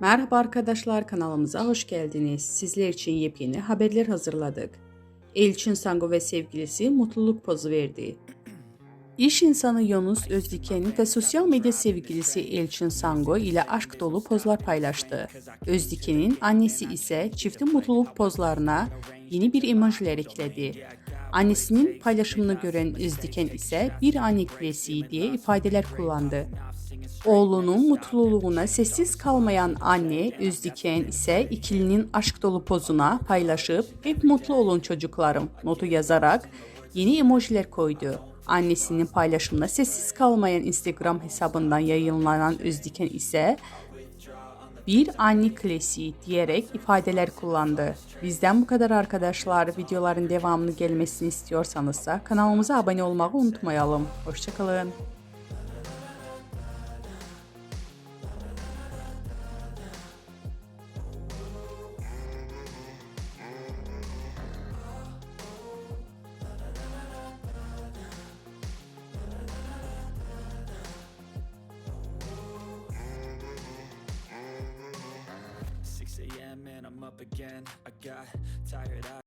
Merhaba arkadaşlar kanalımıza hoş geldiniz. Sizler için yepyeni haberler hazırladık. Elçin Sango ve sevgilisi mutluluk pozu verdi. İş insanı Yunus Özdiken ve sosyal medya sevgilisi Elçin Sango ile aşk dolu pozlar paylaştı. Özdiken'in annesi ise çiftin mutluluk pozlarına yeni bir emojiler ekledi. Annesinin paylaşımını gören Özdiken ise bir anne klasiği diye ifadeler kullandı. Oğlunun mutluluğuna sessiz kalmayan anne Özdiken ise ikilinin aşk dolu pozuna paylaşıp hep mutlu olun çocuklarım notu yazarak yeni emojiler koydu. Annesinin paylaşımına sessiz kalmayan Instagram hesabından yayınlanan Özdiken ise bir anne klasiği diyerek ifadeler kullandı. Bizden bu kadar arkadaşlar. Videoların devamını gelmesini istiyorsanız da kanalımıza abone olmayı unutmayalım. Hoşçakalın. Up again. I got tired.